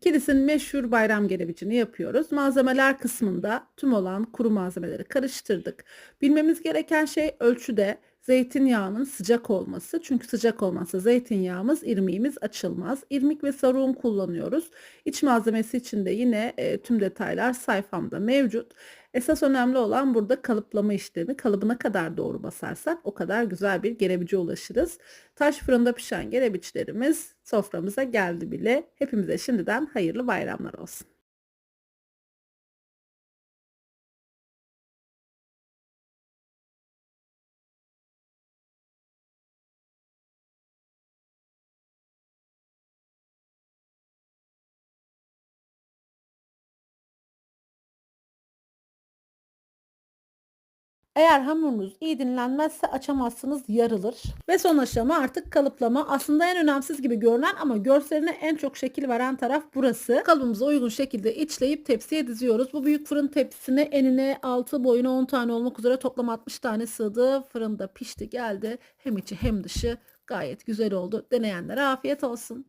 Kilis'in meşhur bayram gerebicini yapıyoruz. Malzemeler kısmında tüm olan kuru malzemeleri karıştırdık. Bilmemiz gereken şey ölçüde zeytinyağının sıcak olması. Çünkü sıcak olmazsa zeytinyağımız, irmiğimiz açılmaz. İrmik ve sarı kullanıyoruz. İç malzemesi için de yine e, tüm detaylar sayfamda mevcut. Esas önemli olan burada kalıplama işlemi. Kalıbına kadar doğru basarsak o kadar güzel bir gerebice ulaşırız. Taş fırında pişen gerebiçlerimiz soframıza geldi bile. Hepimize şimdiden hayırlı bayramlar olsun. Eğer hamurunuz iyi dinlenmezse açamazsınız yarılır. Ve son aşama artık kalıplama. Aslında en önemsiz gibi görünen ama görseline en çok şekil veren taraf burası. Kalıbımıza uygun şekilde içleyip tepsiye diziyoruz. Bu büyük fırın tepsisine enine 6 boyuna 10 tane olmak üzere toplam 60 tane sığdı. Fırında pişti geldi. Hem içi hem dışı gayet güzel oldu. Deneyenlere afiyet olsun.